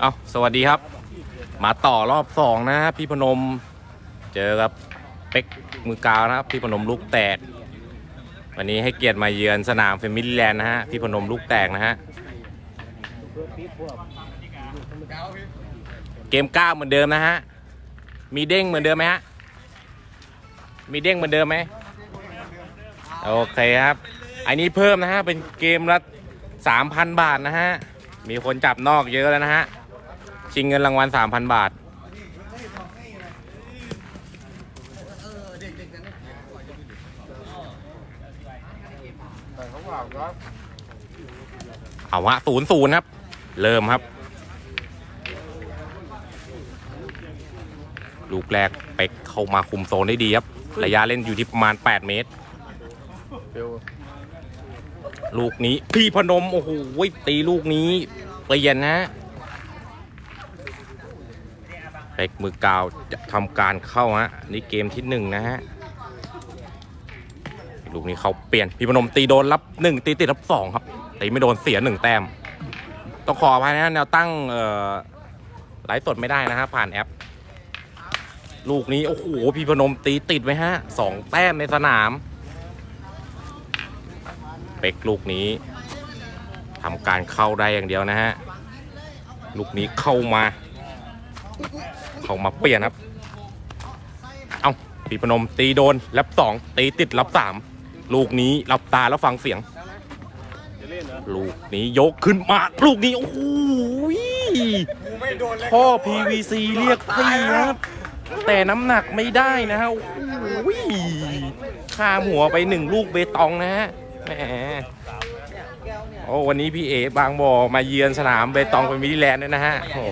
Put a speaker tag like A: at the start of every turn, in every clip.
A: เอาสวัสดีครับ มาต่อรอบสองนะฮะพี่พนม เจอกับเป็กมือกาวนะครับ พี่พนมลูกแตก วันนี้ให้เกียรติมาเยือนสนามเฟมิลี่แลนด์นะฮะ พี่พนมลูกแตกนะฮะ เกมเก้าเหมือนเดิมนะฮะ มีเด้งเหมือนเดิมไหมฮะ มีเด้งเหมือนเดิมไหมโอเคครับ อันนี้เพิ่มนะฮะ เป็นเกมละสามพันบาทนะฮะ มีคนจับนอกเยอะแล้วนะฮะ ชิงเงินรางวัล 3,000 บาท เอาฮะศูนย์ศูนย์ครับ เริ่มครับ ลูกแรกเป็กเข้ามาคุมโซนได้ดีครับ ระยะเล่นอยู่ที่ประมาณ 8 เมตร ลูกนี้พี่พนม โอ้โหตีลูกนี้เปลี่ยนนะ เป็กมือกาวจะทำการเข้าฮะนี่เกมที่หนึ่งนะฮะลูกนี้เขาเปลี่ยนพี่พนมตีโดนรับหนึ่งตีติดรับสองครับตีไม่โดนเสียหนึ่งแต้มต้องขออภัยนะแนวตั้งไลฟ์สดไม่ได้นะฮะผ่านแอป ลูกนี้โอ้โหพี่พนมตีติดไว้ฮะสองแต้มในสนามเป็กลูกนี้ทำการเข้าได้อย่างเดียวนะฮะ ลูกนี้เข้ามา เข้ามาเปลี่ยนครับ เอาพี่พนมตีโดนรับสองตีติดรับสามลูกนี้รับตาแล้วฟังเสียง ลูกนี้ยกขึ้นมา ลูกนี้โอ้โหท่อ PVC เรียกฟรีนะครับ แต่น้ำหนักไม่ได้นะฮะโอ้โหข้ามหัวไปหนึ่งลูกเบตองนะฮะแหมโอ้วันนี้พี่เอบางบ่อมาเยือนสนามเบตองเป็นมิลลิแลนด์ด้วยนะฮะโอ้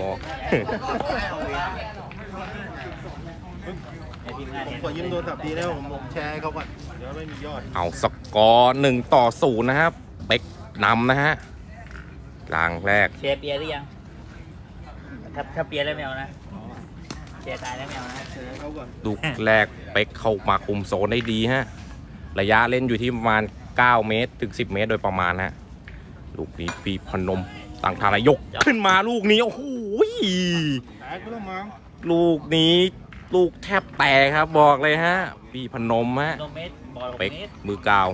B: ขอยืมโทรศัพท์ดีแล้วผมผมแชร์ให้เขาก่อนเดี๋ยวไม่มียอด
A: เอาสกอร์หนึ่งต่อศูนย์นะครับเป็กนำนะฮะลางแรก
C: เชียร์เปียร์หรือยัง ถ้าถ้าเปียร์แล้วไม่เอานะเชียร์ตายแล้วไม่เอานะ
B: แชร์ให้เขาก่อน
A: ลูกแรกเป็กเข้ามาคุมโซนได้ดีฮะระยะเล่นอยู่ที่ประมาณ 9 เมตร ถึง 10 เมตรโดยประมาณฮะลูกนี้ปีพนมต่างทานายกขึ้นมาลูกนี้ โอ้โห
B: แตกก็ต้องมั้ง
A: ลูกนี้ ลูกแทบแตกครับบอกเลยฮะ พี่พนมฮะ
C: โนเมตรบอล
A: เป็ก
C: เมตร
A: มือกาว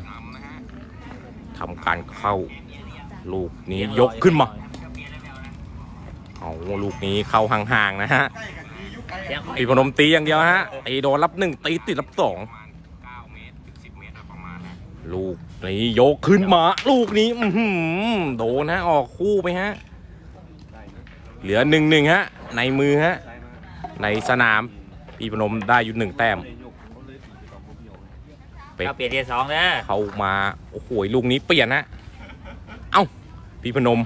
A: ทำการเข้า ลูกนี้ยกขึ้นมาเอาลูกนี้เข้าห่างๆนะฮะ
C: เสียง
A: พี่พนมตีอย่างเดียวฮะตีโดนรับหนึ่งตีติดรับสองลูกนี้ยกขึ้นมา ลูกนี้อือหือโดนฮะออกคู่ไปฮะ เหลือหนึ่งหนึ่งฮะ ในมือฮะ ในสนาม พี่พนมได้อยู่หนึ่งแต้ม เป็ก
C: เราเปลี่ยนเทียร์สองเด้อ
A: เข้ามา โอ้โหลูกนี้เปลี่ยนฮะเอ้าพี่พนม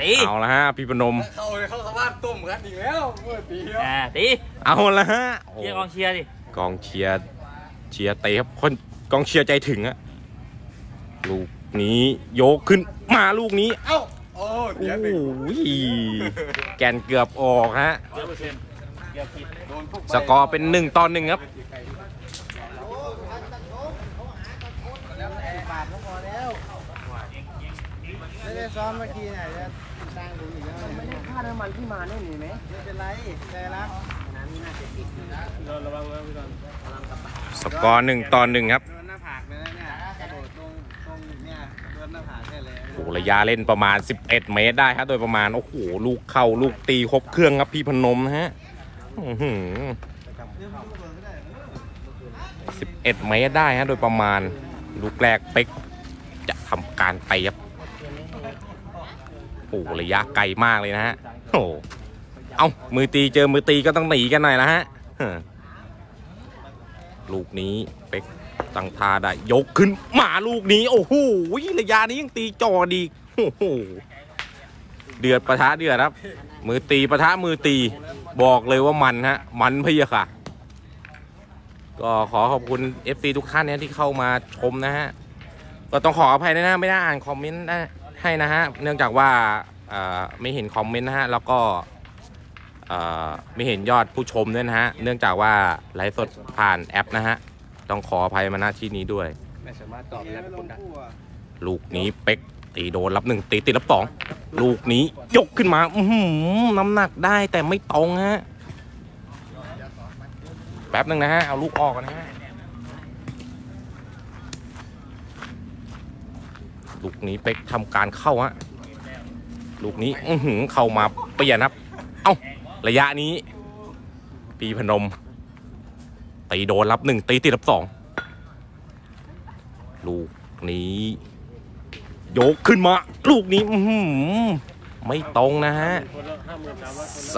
C: ตี
A: เอาละฮะพี่พนม
B: เข้าเลยเข้าสภาพต้มกันอีกแล้วเมื่อปีแล้ว
C: อ่าตี
A: เอาละฮะโอ้
C: เชียร์กองเชียร์ดิ
A: กองเชียร์เชียร์เตะครับคนกองเชียร์ใจถึงอะลูกนี้โยกขึ้นมาลูกนี้
B: เอ้าโอ้
A: โอ้
B: เดี๋ยว
A: โห
B: หนึ่ง
A: แกนเกือบออกฮะ
C: เกือบผิด
B: โดนพวก
A: สกอร์เป็นหนึ่งต่อหนึ่งครับ
B: ไม่ได้ซ้อมเมื่อกี้เนี่ยจะตั้งดูอีกแล้วไม่ได้ค่าน้ำมันที่มาเนี่ยหนีไหมไม่เป็นไรได้ละน้ำนี่น่าจะติดนะระวังระวังพี่ตอน
A: สกอร์หนึ่งต่อหนึ่งครับ
B: โดนหน้าผากเลยนะเนี่ยกระโดดตรงตรงเนี่ยโดนหน้าผากได้เลย
A: โอ้โหระยะเล่นประมาณ 11 เมตรได้ครับโดยประมาณโอ้โหลูกเข้าลูกตีครบเครื่องครับพี่พนมนะฮะ อื้อหือ11เมตรได้ฮะโดยประมาณ ลูกแรกเป็กจะทำการไปครับโอ้ระยะไกลมากเลยนะฮะโอ้เอามือตีเจอมือตีก็ต้องหนีกันหน่อยนะฮะลูกนี้เป็กตั้งท่าได้ ยกขึ้นมาลูกนี้ โอ้โหระยะนี้ยังตีจอดีโอ้โหเดือดประทะเดือดครับ มือตีประทะมือตี บอกเลยว่ามันฮะ มันเพียค่ะ ก็ขอขอบคุณ FC ทุกท่านเนี่ยที่เข้ามาชมนะฮะ ก็ต้องขออภัยด้วยนะไม่ได้อ่านคอมเมนต์ได้ให้นะฮะ เนื่องจากว่าเอ่อไม่เห็นคอมเมนต์นะฮะ แล้วก็เอ่อไม่เห็นยอดผู้ชมด้วยนะฮะ เนื่องจากว่าไลฟ์สดผ่านแอปนะฮะ ต้องขออภัยมาณที่นี้ด้วย
B: ไม่สามารถตอบแล้วคนได้
A: ลูกนี้เป็ก ตีโดนรับหนึ่งตีติดรับสองลูกนี้ยกขึ้นมาอืน้ำหนักได้แต่ไม่ตรงฮะแป๊บหนึ่งนะฮะเอาลูกออกกันนะฮะลูกนี้เป็กทำการเข้าฮะลูกนี้อือหือเข้ามาเปลี่ยนครับ เอ้าระยะนี้ ปีพนมตีโดนรับหนึ่งตีติดรับสองลูกนี้ โยกขึ้นมา ลูกนี้อืไม่ตรงนะฮะส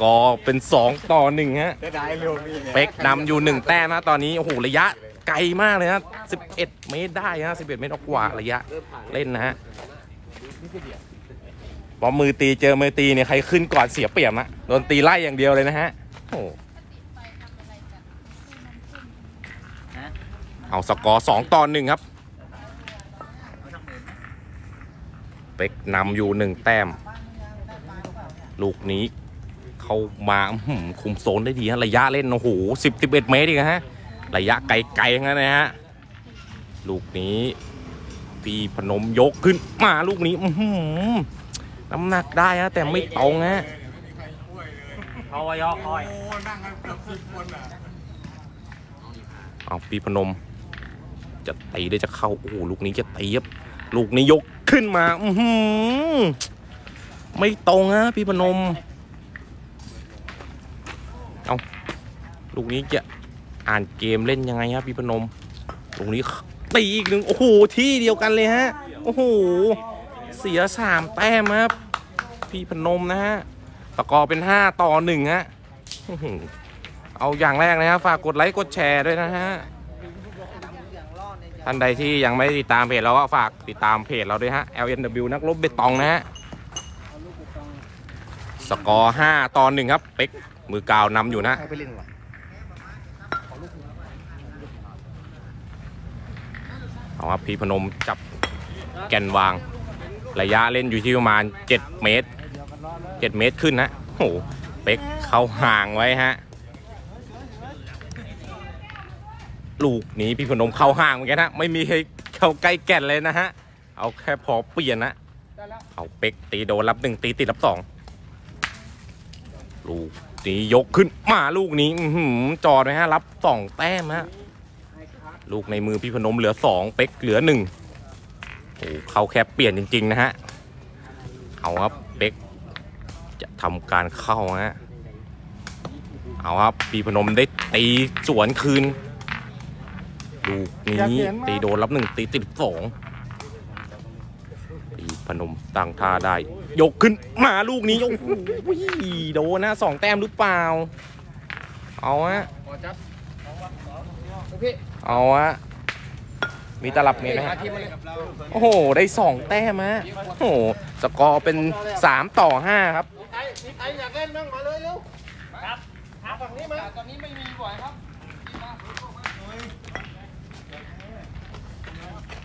A: กอร์เป็นสองต่อหนึ่งฮะ
B: ได้เร็วเป็
A: กนำอยู่หนึ่งแต้มนะตอนนี้ โอ้โห ระยะไกลมากเลยนะ11 เมตรได้นะ11 เมตรกว่าระยะเล่นนะฮะพอมือตีเจอมือตีเนี่ยใครขึ้นก่อนเสียเปรียบนะโดนตีไล่อย่างเดียวเลยนะฮะโอ้เอาสกอร์สองต่อหนึ่งครับ เป็กนำอยู่หนึ่งแต้ม ลูกนี้เข้ามาอื้อหือคุมโซนได้ดีฮะระยะเล่น โอ้โหสิบสิบเอ็ดเมตรอีกฮะ ระยะไกลๆทั้งนั้นนะฮะ ลูกนี้ปีพนมยกขึ้นมาลูกนี้อื้อหือน้ำหนักได้ฮะแต่ไม่ตรงฮะ
C: เอาไว้ยอคอย
A: เอาปีพนม จะตีได้จะเข้า โอ้โหลูกนี้จะตีครับ ลูกนี้ยกขึ้นมา อื้อหือไม่ตรงฮะปีพนม เอาลูกนี้จะอ่านเกมเล่นยังไงครับพี่พนม ลูกนี้ตีอีกหนึ่งโอ้โหที่เดียวกันเลยฮะ โอ้โหเสียสามแต้มครับ พี่พนมนะฮะตะกอร์เป็นห้าต่อหนึ่งฮะเอาอย่างแรกนะฮะฝากกดไลค์กดแชร์ด้วยนะฮะ ท่านใดที่ยังไม่ติดตามเพจเราก็ฝากติดตามเพจเราด้วยฮะ LNW นักรบเบตองนะฮะ สกอร์ห้าต่อหนึ่งครับ เป็กมือกาวนำอยู่นะ
B: ไปเล่นวะ
A: เอาครับพี่พนมจับแกนวาง ระยะเล่นอยู่ที่ประมาณ 7 เมตร 7 เมตรขึ้นนะโอ้โหเป็กเข้าห่างไว้ฮะ ลูกนี้พี่พนมเข้าห่างเหมือนกันนะไม่มีให้เข้าใกล้แก่นเลยนะฮะ เอาแค่พอเปลี่ยนนะเอาเป็กตีโดนรับหนึ่งตีติดรับสองลูกนี้ยกขึ้นมาลูกนี้อืจอดไว้ฮะรับสองแต้มฮะลูกในมือพี่พนมเหลือสองเป็กเหลือหนึ่งโอ้เขาแค่เปลี่ยนจริง ๆ นะฮะเอาครับเป็กจะทำการเข้าฮะเอาครับพี่พนมได้ตีสวนคืน ลูกนี้ตีโดนรับหนึ่งตีติดสองพี่พนมตั้งท่าได้ ยกขึ้นมาลูกนี้โอ้โหโดนนะสองแต้มหรือเปล่า เอาฮะเอาฮะมีตลับเมตรไหมฮะโอ้โห ได้สองแต้มฮะโอ้โห สกอร์เป็นสามต่อห้าครับ
B: ไอ้ไอ้อยากเล่นบ้างมาเลยเร็วครับฝั่งนี้มาตอนนี้ไม่มีบ่อยครับ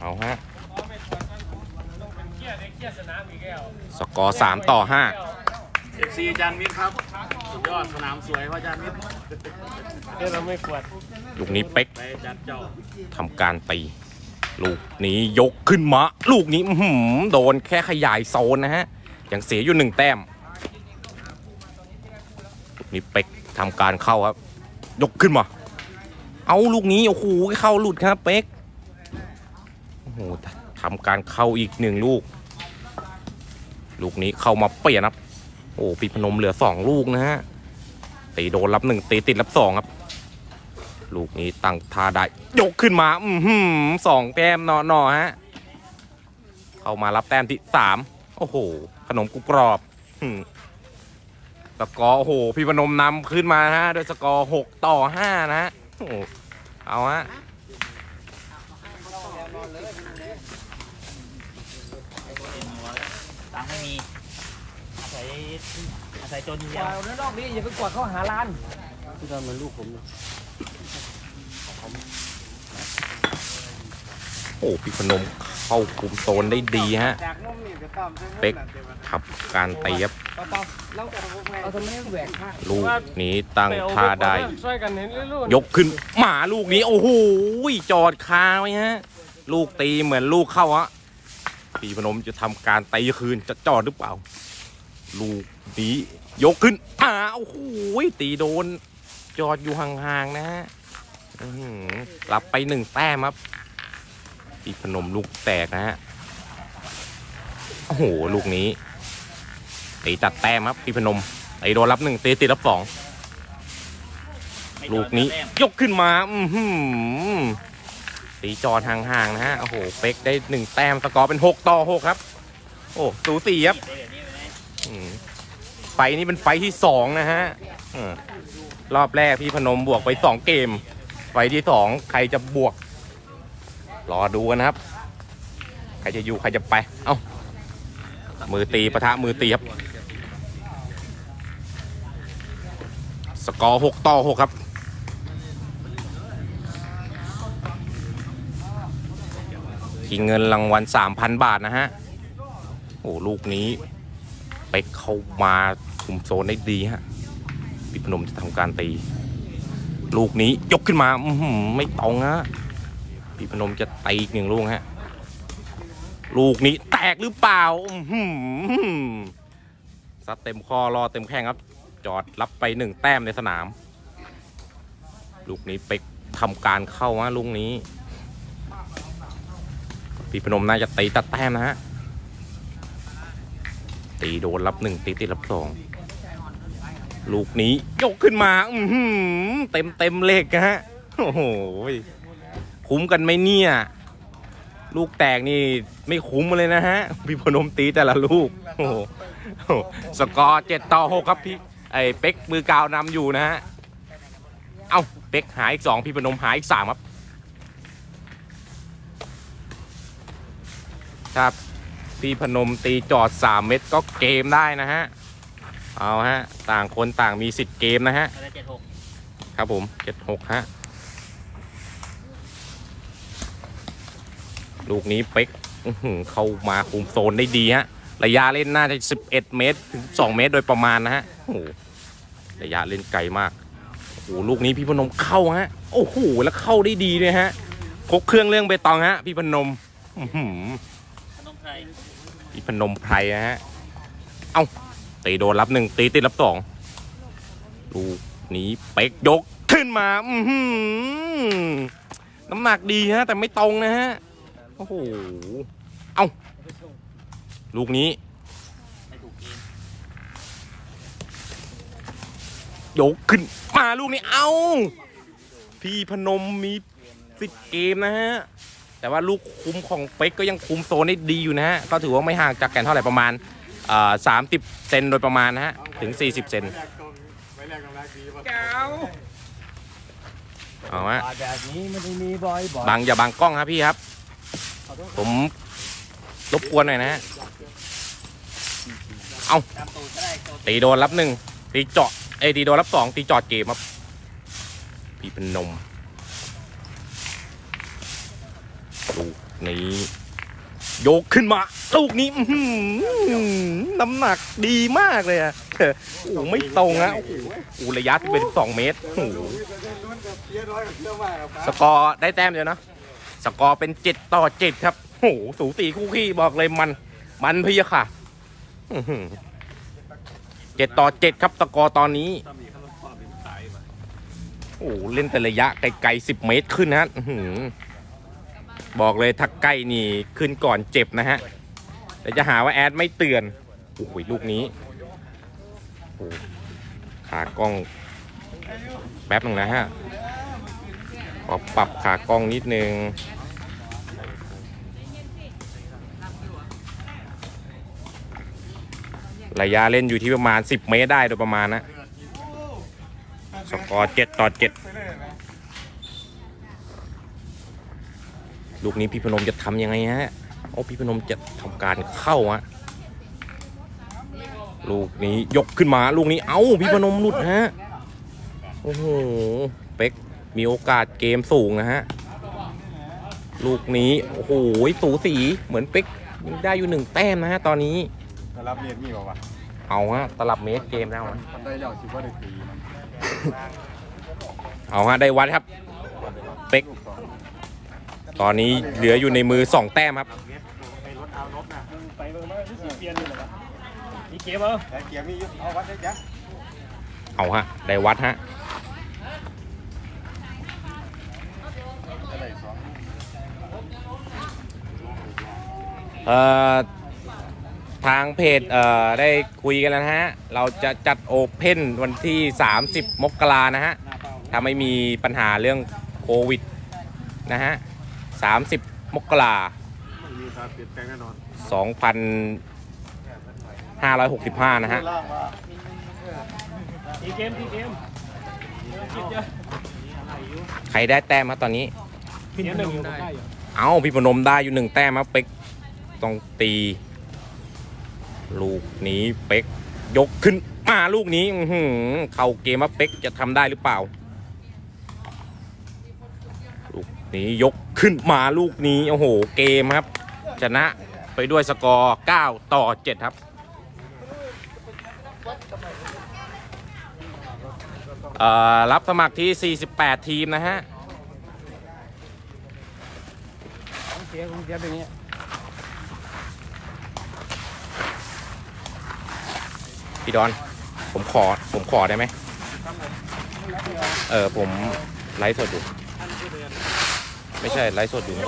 A: เอาฮะสกอร์สามต่อห้า
D: เอฟซีอาจารย์มิตรครับสุดยอดสนามสวยพระอาจารย์มิตร
B: เดี๋ยวเราไม่ขวด
A: ลูกนี้เป๊ก
D: ไปอาจารย์เจ้า
A: ทำการตี ลูกนี้ยกขึ้นมา ลูกนี้อื้อหือโดนแค่ขยายโซนนะฮะ ยังเสียอยู่หนึ่งแต้มลูกนี้เป๊กทำการเข้าครับ ยกขึ้นมา เอาลูกนี้โอ้โหเข้าหลุดครับเป๊ก โอ้โหทำการเข้าอีกหนึ่งลูก ลูกนี้เข้ามาเปลี่ยนครับ โอ้ปีพนมเหลือสองลูกนะฮะตีโดนรับหนึ่งตีติดรับสองครับ ลูกนี้ตั้งท่าได้ยกขึ้นมา อือหือสองแต้มนอนๆฮะเข้ามารับแต้มที่สามโอ้โห ขนมกุกรอบสกอร์โอ้โห พี่พนมนำขึ้นมานะฮะด้วยสกอร์หกต่อห้านะฮะเอาฮะ
C: ตังค์ไม่มีอาศัย อาศัยจนอย่างเดียว
B: เอาเนื้อนอกนี้อย่าไปกวาดเข้าหาร้านพี่ตอนมันลูกผม
A: โอ้พี่พนมเข้าคุมโซนได้ดีฮะ
B: จากนมนี่จะต้อม
A: เป๊กทับการตีครับ
B: เราเอาทำไมแหวกข้าง
A: ลูกนี้ตั้งท่าได้
B: ช่วยกันเห็นลูก
A: ยกขึ้นหมาลูกนี้ โอ้โหจอดคาไว้ฮะ ลูกตีเหมือนลูกเข้าฮะพี่พนมจะทำการตีคืนจะจอดหรือเปล่า ลูกนี้ยกขึ้นอ่าโอ้โหตีโดน จอดอยู่ห่างๆนะฮะรับไปหนึ่งแต้มครับพี่พนมลูกแตกนะฮะโอ้โหลูกนี้ตีตัดแต้มครับพี่พนมตีโดนรับหนึ่งตีติดรับสองลูกนี้ยกขึ้นมา อือหือตีจอดห่างๆนะฮะโอ้โหเป๊กได้หนึ่งแต้มสกอร์เป็นหกต่อหกครับ โอ้สูสีครับ
C: ไฟ
A: นี้เป็นไฟที่สองนะฮะรอบแรกพี่พนมบวกไปสองเกม ไฟที่สองใครจะบวก รอดูกันนะครับ ใครจะอยู่ใครจะไป เอ้า มือตีปะทะมือตีครับ สกอร์หกต่อหกครับทีเงินรางวัล3,000 บาทนะฮะ โอ้ลูกนี้ ไปเข้ามาคุมโซนได้ดีฮะพี่พนมจะทำการตี ลูกนี้ยกขึ้นมาอื้อหือไม่ตรงฮะพี่พนมจะตีอีกหนึ่งลูกฮะ ลูกนี้แตกหรือเปล่าอื้อหือซัดเต็มคอรอเต็มแข้งครับ จอดรับไปหนึ่งแต้มในสนาม ลูกนี้ไปทำการเข้าฮะลูกนี้พี่พนมน่าจะตีตัดแต้มนะฮะ ตีโดนรับหนึ่งตีติดรับสองลูกนี้ยกขึ้นมาอืเต็มเต็มเลขนะฮะโอ้โหคุ้มกันไหมเนี่ย ลูกแตกนี่ไม่คุ้มเลยนะฮะพี่พนมตีแต่ละลูกโอ้โหสกอร์เจ็ดต่อหกครับพี่ไอ้เป๊กมือกาวนำอยู่นะฮะเอ้าเป๊กหายอีกสองพี่พนมหายอีกสามครับครับ พี่พนมตีจอด 3 เม็ดก็เกมได้นะฮะ เอาฮะ ต่างคนต่างมีสิทธิ์เกมนะฮะ
C: เจ็ดหก
A: ครับผม 76 ฮะ ลูกนี้เป๊กอื้อหือเข้ามาคุมโซนได้ดีฮะ ระยะเล่นน่าจะ 11 เมตร ถึง 2 เมตรโดยประมาณนะฮะ โอ้โห ระยะเล่นไกลมาก โอ้โห ลูกนี้พี่พนมเข้าฮะ โอ้โห แล้วเข้าได้ดีด้วยฮะพกเครื่องเรื่องเบตองฮะ พี่พนม อื้อหือ
C: ขนมไทย
A: พี่พนมไพรนะฮะ เอ้าตีโดนรับหนึ่งตีติดรับสองลูกนี้เป๊กยกขึ้นมา อืน้ำหนักดีฮะ แต่ไม่ตรงนะฮะ โอ้โห เอ้า ลูกนี้ยกขึ้นมาลูกนี้ เอ้า พี่พนมมีสิเกมนะฮะ แต่ว่าลูกคุมของเป๊กก็ยังคุมโซนได้ดีอยู่นะฮะก็ถือว่าไม่ห่างจากแกนเท่าไหร่ประมาณสามสิบเซนโดยประมาณนะฮะถึง 40 เซน
D: ไม่แรกกำลังดีป่ะ
A: เอาฮะ
B: แบบนี้มันมีบอยบอย
A: บังอย่าบังกล้องครับพี่ครับ ผมรบกวนหน่อยนะฮะเอา
C: ตี
A: โดนรับหนึ่งตีเจาะเอตีโดนรับสองตีจอดเกมครับพี่พนม ลูกนี้โยกขึ้นมาลูกนี้อืน้ำหนักดีมากเลยอะโอ้ไม่ตรงนะโอ้โหโอ้ระยะเป็นสองเมตรโอ้สกอร์ได้แต้มเดียวนะสกอร์เป็นเจ็ดต่อเจ็ดครับโอ้สูสีคู่ขี้บอกเลยมัน มันพี่ค่ะเจ็ดต่อเจ็ดครับสกอร์ตอนนี้โอ้เล่นแต่ระยะไกลๆสิบเมตรขึ้นนะฮะ บอกเลยถ้าใกล้นี่ขึ้นก่อนเจ็บนะฮะแต่จะหาว่าแอดไม่เตือนโอ้โหลูกนี้ขากล้องแป๊บหนึ่งนะฮะขอปรับขากล้องนิดนึงระยะเล่นอยู่ที่ประมาณ 10 เมตรได้โดยประมาณนะ สกอร์7ต่อ7 ลูกนี้พี่พนมจะทำยังไงฮะโอ้พี่พนมจะทำการเข้าฮะลูกนี้ยกขึ้นมาลูกนี้เอ้าพี่พนมหลุดฮะโอ้โหเป๊กมีโอกาสเกมสูงนะฮะลูกนี้โอ้โหสูสีเหมือนเป๊กยังได้อยู่หนึ่งแต้มนะฮะตอนนี้
D: รับเรียนมีป่าวะ
A: เอาฮะตลับเมตรเกมแล้วฮะ
D: ทำได้แล้วคิดว่าได้ตีมัน
A: เอาฮะได้วัดครับเป๊ก ตอนนี้เหลืออยู่ในมือสองแต้มครับ
D: ในรถเอานกน่ะ
B: เปลี่ยนนี่เหรอมีเกมเหรอเกมมีอยู่เอาวัดได้จ้ะ
A: เอาฮะ ได้วัดฮะเอ่อทางเพจเอ่อได้คุยกันแล้วนะฮะ เราจะจัดโอเพนวันที่ 30 มกรานะฮะ ถ้าไม่มีปัญหาเรื่องโควิดนะฮะ 30 มกรา
B: มีการเปลี่ยนแปลงแน่นอน
A: 2,565 นะฮะ
B: ทีเกมทีเกม
A: ใครได้แต้มครับตอนนี้
B: เกมหนึ่งได้อยู่
A: เอาพี่พนมได้อยู่หนึ่งแต้มครับเป๊กต้องตี ลูกนี้เป๊กยกขึ้นมาลูกนี้อื้อหือเข้าเกมว่าเป๊กจะทำได้หรือเปล่า ลูก นี้ยกขึ้นมาลูกนี้ โอ้โห เกมครับ ชนะไปด้วยสกอร์ 9 ต่อ 7 ครับเอ่อรับสมัครที่ 48 ทีมนะฮะ
B: เสียงเสียอย่างเงี้ย
A: พี่ดอน ผมขอ ผมขอได้ไหม เออ ผมไลฟ์สดอยู่ ไม่ใช่ไลฟ์สดอยู่นี่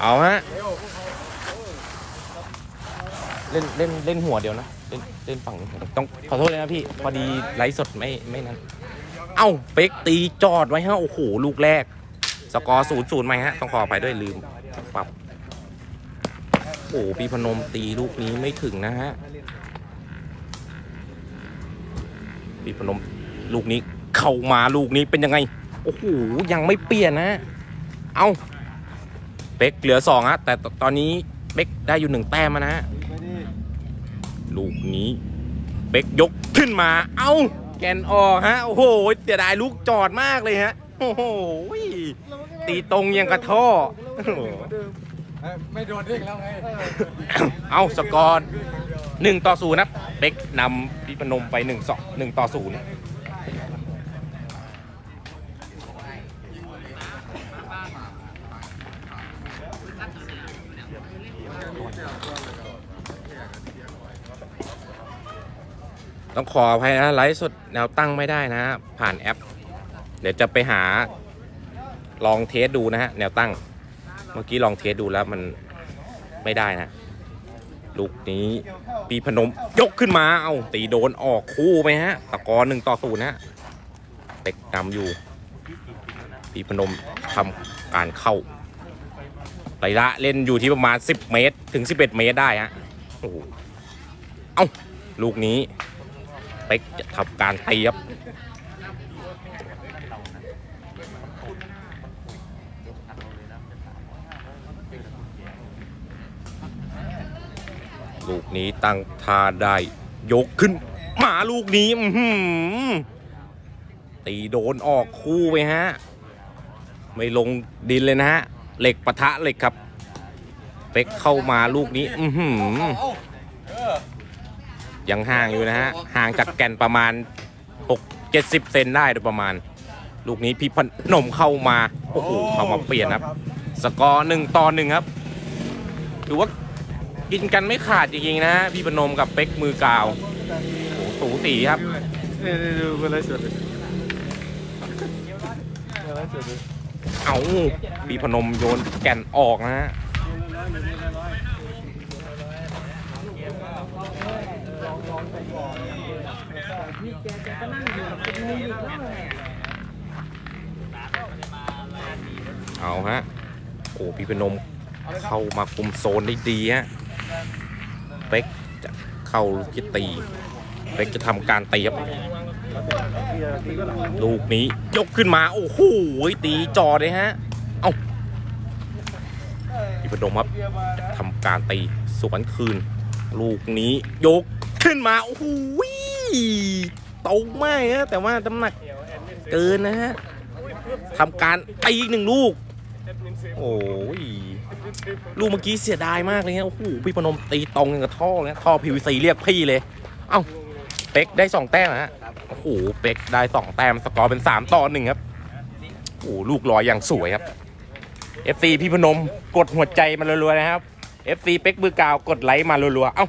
A: เอาฮะ เล่นเล่นเล่นหัวเดียวนะ เล่นเล่นฝั่งนี้ต้องขอโทษเลยนะพี่ พอดีไลฟ์สดไม่ไม่นั้น เอ้าเป๊กตีจอดไว้ฮะ โอ้โห ลูกแรก สกอร์ศูนย์ศูนย์ไหมฮะ ต้องขออภัยด้วยลืมปรับโอ้โหพี่พนมตีลูกนี้ไม่ถึงนะฮะพี่พนมลูกนี้เข้ามาลูกนี้เป็นยังไง โอ้โหยังไม่เปลี่ยนนะ เอาเป๊กเหลือสองฮะแต่ตตอนนี้เป๊กได้อยู่หนึ่งแต้มแล้วนะฮะลูกนี้เป๊กยกขึ้นมา เอาแกนออกฮะโอ้โหเสียดายลูกจอดมากเลยฮะโอ้โหตีตรงยังกระท่อโอ้โห
B: ไม่โดนเด้งแล้วไง
A: เอาสกอร์หนึ่งต่อศูนย์นะเป๊กนำพี่พนมไปหนึ่งสองหนึ่งต่อศูนย์ ต้องขออภัยนะไลฟ์สดแนวตั้งไม่ได้นะ ผ่านแอป เดี๋ยวจะไปหาลองเทสดูนะฮะแนวตั้ง เมื่อกี้ลองเทสดูแล้วมันไม่ได้นะ ลูกนี้ปีพนมยกขึ้นมาเอาตีโดนออกคู่ไปฮะตะกอหนึ่งต่อศูนย์ฮะเต็กนำอยู่ ปีพนมทำการเข้า ระยะเล่นอยู่ที่ประมาณ 10 เมตรถึง 11 เมตรได้ฮะโอ้โหเอ้า ลูกนี้เป็กจะทำการตีครับลูกนี้ตั้งท่าได้ยกขึ้น มาลูกนี้ตีโดนออกคู่ไปฮะ ไม่ลงดินเลยนะฮะ เหล็กปะทะเหล็กครับเป็กเข้ามาลูกนี้อืยังห่างอยู่นะฮะห่างจากแก่นประมาณ6 70เซนได้โดยประมาณ ลูกนี้พี่พนมเข้ามาโอ้โหเข้ามาเปลี่ยนครับ สกอร์หนึ่งต่อหนึ่งครับถือว่ากินกันไม่ขาดจริงๆนะพี่พนมกับเป็กมือกาวโอ้โหสูสีครับ
B: นี่ดูเลยสุดเลยเลยสุดเลย
A: เอาพี่พนมโยนแก่นออกนะฮะเอาฮะโอ้พี่พนมเข้ามาคุมโซนได้ดีฮะเป็กจะเข้าจะตีเป็กจะทำการตีครับ ลูกนี้ยกขึ้นมา โอ้โหตีจอเลยฮะ เอ้าพี่พนมครับทำการตีสวนคืน ลูกนี้ยกขึ้นมา โอ้โหตรงมากฮะแต่ว่าน้ำหนักเกินนะฮะทำการตีอีกหนึ่งลูก โอ้ยลูกเมื่อกี้เสียดายมากเลยฮะโอ้โหพี่พนมตีตรงย่างกับท่อเลยท่อ PVC เรียกพี่เลย เอ้า เป็กได้สองแต้มนะฮะโอ้โหเป็กได้สองแต้มสกอร์เป็นสามต่อหนึ่งครับโอ้โหลูกลอยอย่างสวยครับ FC พี่พนมกดหัวใจมารัวๆนะครับ FC เป็กมือกาวกดไลค์มารัวๆเอ้า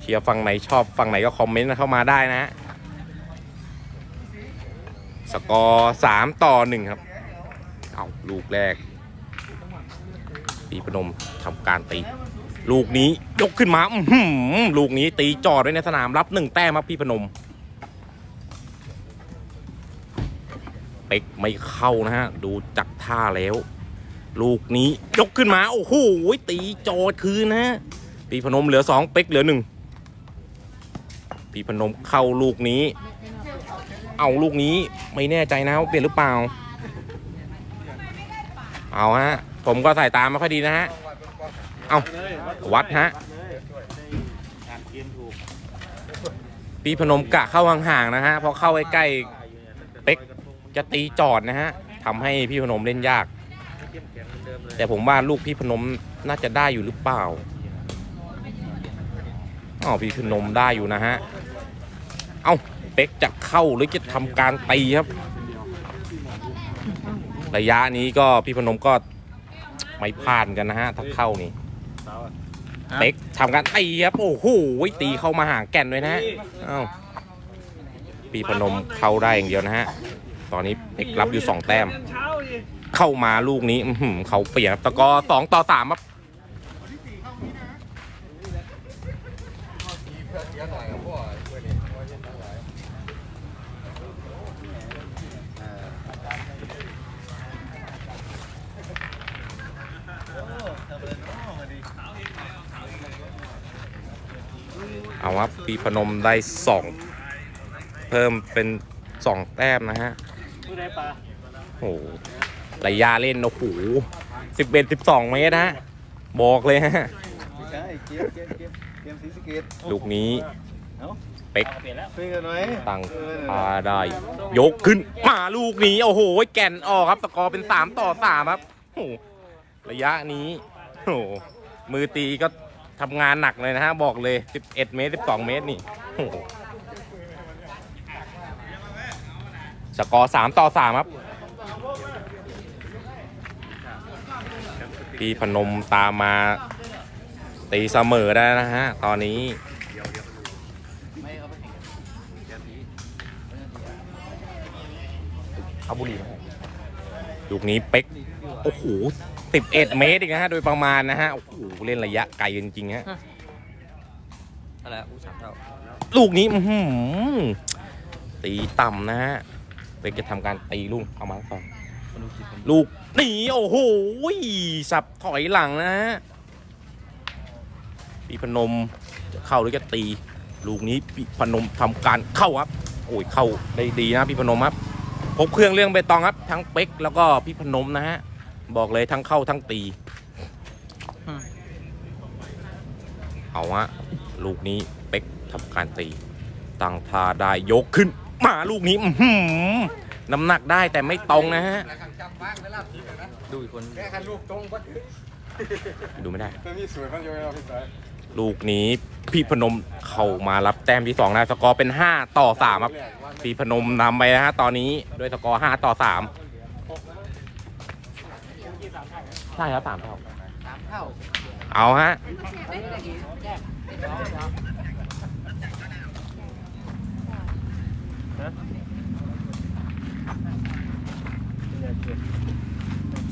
A: เชียร์ฝั่งไหนชอบฝั่งไหนก็คอมเมนต์เข้ามาได้นะฮะสกอร์สามต่อหนึ่งครับ เอาลูกแรก ปีพนมทำการตี ลูกนี้ยกขึ้นมาอืลูกนี้ตีจอดไว้ในสนามรับหนึ่งแต้มครับพี่พนม เป็กไม่เข้านะฮะ ดูจากท่าแล้ว ลูกนี้ยกขึ้นมา โอ้โหตีจอดคืนนะฮะพี่พนมเหลือสองเป็กเหลือหนึ่งพี่พนมเข้าลูกนี้ เอาลูกนี้ไม่แน่ใจนะว่าเปลี่ยนหรือเปล่า เอาฮะ ผมก็ใส่ตามไม่ค่อยดีนะฮะ เอาวัดฮะ
D: อ่านเกมถูก
A: พี่พนมกะเข้าห่างๆนะฮะ พอเข้าใกล้ๆเป็กจะตีจอดนะฮะทำให้พี่พนมเล่นยาก แต่ผมว่าลูกพี่พนมน่าจะได้อยู่หรือเปล่าอ๋อพี่พนมได้อยู่นะฮะ เอาเป็กจะเข้าหรือจะทำการตีครับระยะนี้ก็พี่พนมก็ไม่พลาดกันนะฮะถ้าเข้านี่ เป๊กทำการตีครับโอ้โหตีเข้ามาห่างแก่นเลยนะฮะเอ้าปีพนมเข้าได้อย่างเดียวนะฮะตอนนี้เป๊กรับอยู่สองแต้ม เข้ามาลูกนี้อื้อหือเขาเปลี่ยนครับตะกอสองต่อสามครับ เอาครับปีพนมได้สองเพิ่มเป็นสองแต้มนะฮะ
D: ผู้ใดปลา
A: โอ้โหระยะเล่นโอ้โหสิบเอ็ดสิบสองเมตรนะฮะบอกเลยฮะ
B: ใช่เกมเกมเกมเกมสีสะเกต
A: ลูกนี้เป็ก
C: เปลี่ยนแล้ว
B: คุยกันหน่อย
A: ตั้งพาได้ ยกขึ้น มาลูกนี้ โอ้โห แก่นออกครับ สกอร์เป็นสามต่อสามครับ โอ้โหระยะนี้ โอ้โหมือตีก็ ทำงานหนักเลยนะฮะ บอกเลย 11 เมตร 12 เมตรนี่โอ้โหสกอร์สามต่อสามครับ พี่พนมตามมาตีเสมอได้นะฮะ ตอนนี้เอาบุหรี่มาลูกนี้เป๊ก โอ้โห สิบเอ็ดเมตรอีกนะฮะโดยประมาณนะฮะโอ้โหเล่นระยะไกลจริงๆฮะ
C: อะไรอู้สามเท่า
A: ลูกนี้อื้อหือตีต่ำนะฮะเป๊กจะทำการตีลูกเอามาก่อนลูกหนีโอ้โหสับถอยหลังนะฮะปีพนมจะเข้าหรือจะตี ลูกนี้ปีพนมทำการเข้าครับโอ้ยเข้าได้ดีนะพี่พนมครับพบเครื่องเรื่องเบตองครับ ทั้งเป๊กแล้วก็พี่พนมนะฮะ บอกเลยทั้งเข้าทั้งตี เอาฮะลูกนี้เป๊กทำการตี ตั้งท่าได้ยกขึ้น มาลูกนี้อื้อหือน้ำหนักได้แต่ไม่ตรงนะฮะ
C: ดูอีกคน
B: แม่คันลูกตรงก็
A: ดูไม่ได้
B: ตัวนี้สวยมันอยู่เราพี่สาย
A: ลูกนี้พี่พนมเข้ามารับแต้มที่สองนะสกอร์เป็น 5 ต่อ3ครับพี่พนมนำไปนะฮะตอนนี้ด้วยสกอร์ 5 ต่อ 3 ใช่ครับสามเท่า
B: สามเท่า
A: เอาฮะ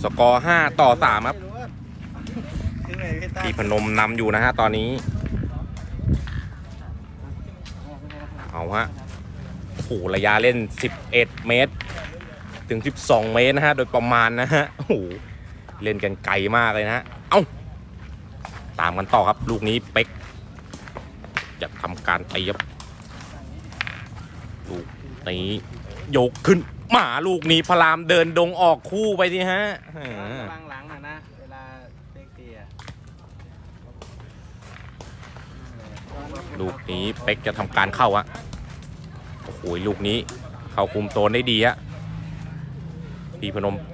A: สกอร์5ต่อ3ครับ
B: คือไงพี่ตา
A: พี่พนมนำอยู่นะฮะตอนนี้ เอาฮะโอ้โหระยะเล่น 11 เมตร ถึง 12 เมตรนะฮะ โดยประมาณนะฮะ โอ้โห เล่นกันไกลมากเลยนะฮะเอ้า ตามกันต่อครับ ลูกนี้เป๊กจะทำการตีครับลูกนี้ยกขึ้นมาลูกนี้พลามเดินดงออกคู่ไปสิฮะอ่า
B: วางหลังอะนะเวลาเตะเตีย
A: ลูกนี้เป๊กจะทำการเข้าอะโอ้โหลูกนี้ เข้าคุมโซนได้ดีอะพี่พนมจะ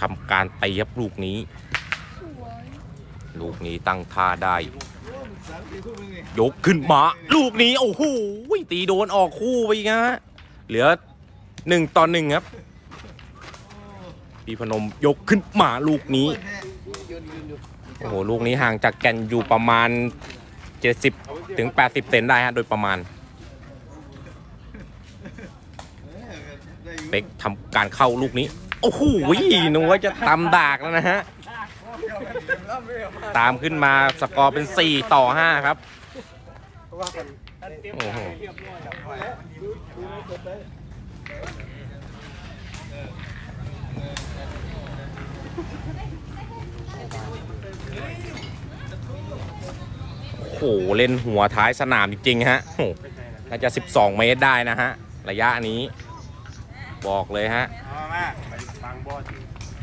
A: ทำการตีครับลูกนี้ ลูกนี้ตั้งท่าได้ ยกขึ้นมา ลูกนี้ โอ้โหตีโดนออกคู่ไปอีกนะเหลือหนึ่งต่อหนึ่งครับพีพนมยกขึ้นมาลูกนี้ โอ้โห ลูกนี้ห่างจากแกนอยู่ประมาณ 70 ถึง 80 เซนได้ฮะ โดยประมาณเป็กทำการเข้าลูกนี้ โอ้โหหนึกว่าจะตำดากแล้วนะฮะ ตามขึ้นมาสกอร์เป็น 4 ต่อ 5 ครับ โอ้โหโอ้โห เล่นหัวท้ายสนามจริงๆฮะน่าจะ 12 เมตรได้นะฮะ ระยะนี้ บอกเลยฮะ
D: เอามาไปฟังบอสอยู่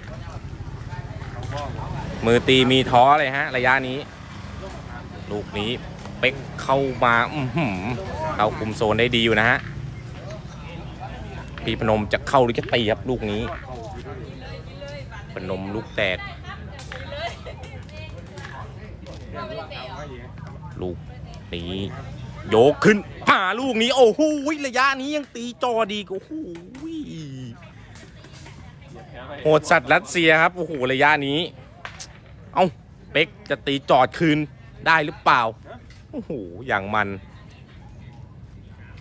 D: ฟังบอสบอก
A: มือตีมีท้อเลยฮะ ระยะนี้ ลูกนี้เป๊กเข้ามาอื้อหือเข้าคุมโซนได้ดีอยู่นะฮะ พี่พนมจะเข้าหรือจะตีครับลูกนี้ พนมลูกแตก ลูกนี้โยกขึ้นมาลูกนี้ โอ้โหระยะนี้ยังตีจอดีกว่าโอ้โห โหดสัตว์รัสเซียครับโอ้โหระยะนี้ เอ้าเป็กจะตีจอดคืนได้หรือเปล่าโอ้โหอย่างมัน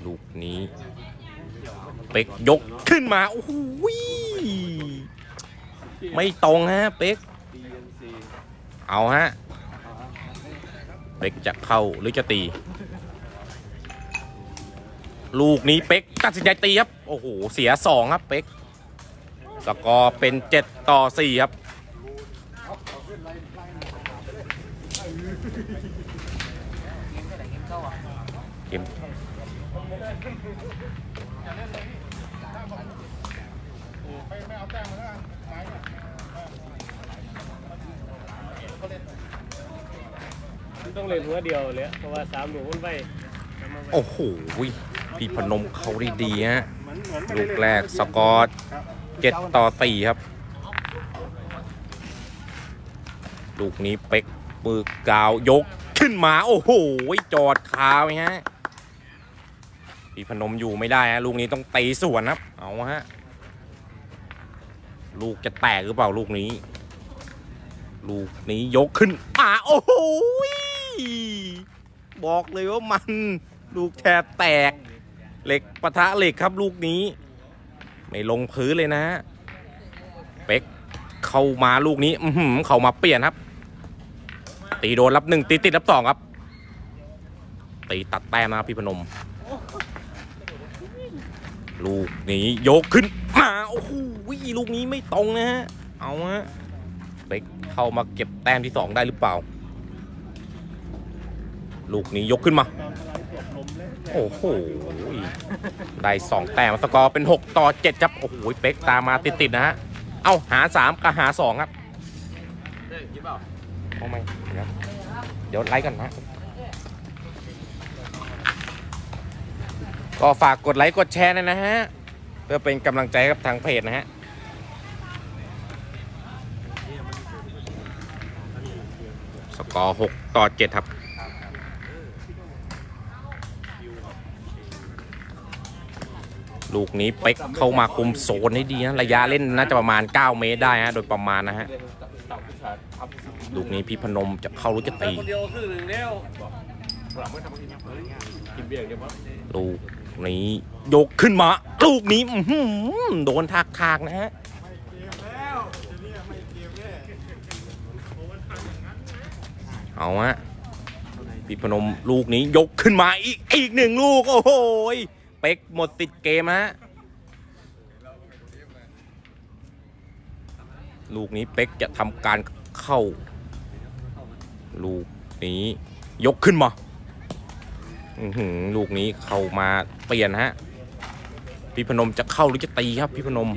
A: ลูกนี้ เป็กยกขึ้นมาโอ้โหไม่ตรงฮะเป็กเอาฮะเป็กจะเข้าหรือจะตี ลูกนี้เป็กตัดสินใจตีครับ โอ้โห เสียสองครับเป็ก สกอร์เป็นเจ็ดต่อสี่ครับเกม
B: ต้องเล่นหัวเดียวเลยเพราะว่าสามหลูกมันไป
A: โอ้โหพี่พนมเขาได้ดีฮะ
D: เหมือนเหมือน
A: ลูกแรกสกอร์ เจ็ดต่อสี่ครับ ลูกนี้เป็กปือกาวยกขึ้นมา โอ้โห จอดคาไว้ฮะพี่พนมอยู่ไม่ได้ฮะลูกนี้ต้องตีสวนครับ เอาฮะ ลูกจะแตกหรือเปล่าลูกนี้ ลูกนี้ยกขึ้นมาโอ้โหบอกเลยว่ามัน ลูกแทบแตก เหล็กปะทะเหล็กครับลูกนี้ ไม่ลงพื้นเลยนะเป็กเข้ามาลูกนี้อืเข้ามาเปลี่ยนครับ ตีโดนรับหนึ่งตีติดรับสองครับ ตีตัดแต้มนะครับพี่พนม ลูกนี้ยกขึ้นมาโอ้โหลูกนี้ไม่ตรงนะฮะเอาฮะเป็กเข้ามาเก็บแต้มที่สองได้หรือเปล่า ลูกนี้ยกขึ้นมา โอ้โหได้สองแต้มสกอร์เป็น6ต่อ7ครับโอ้โหเป๊กตามมาติดๆนะฮะเอาหา3กับหา2ครับเอาไมเดี๋ยวเดี๋ยวไลค์กันนะก็ฝากกดไลค์กดแชร์นอยนะฮะเพื่อเป็นกำลังใจกับทางเพจนะฮะสกอร์6ต่อ7ครับ ลูกนี้เป๊กเข้ามาคุมโซนให้ดีนะระยะเล่นน่าจะประมาณ 9 เมตรได้ฮะโดยประมาณนะฮะลูกนี้พี่พนมจะเข้ารือจะตี
D: ลูกนี้ย
A: กขึ้นมา ลูกนี้อืโดนทักทากนะฮะเอาฮะพี่พนมลูกนี้ยกขึ้นมาอีกอีกหนึ่งลูก โอ้โห เป๊กหมดติดเกมฮะ ลูกนี้เป๊กจะทำการเข้า ลูกนี้ยกขึ้นมาอือหือลูกนี้เข้ามาเปลี่ยนฮะ พี่พนมจะเข้าหรือจะตีครับพี่พนม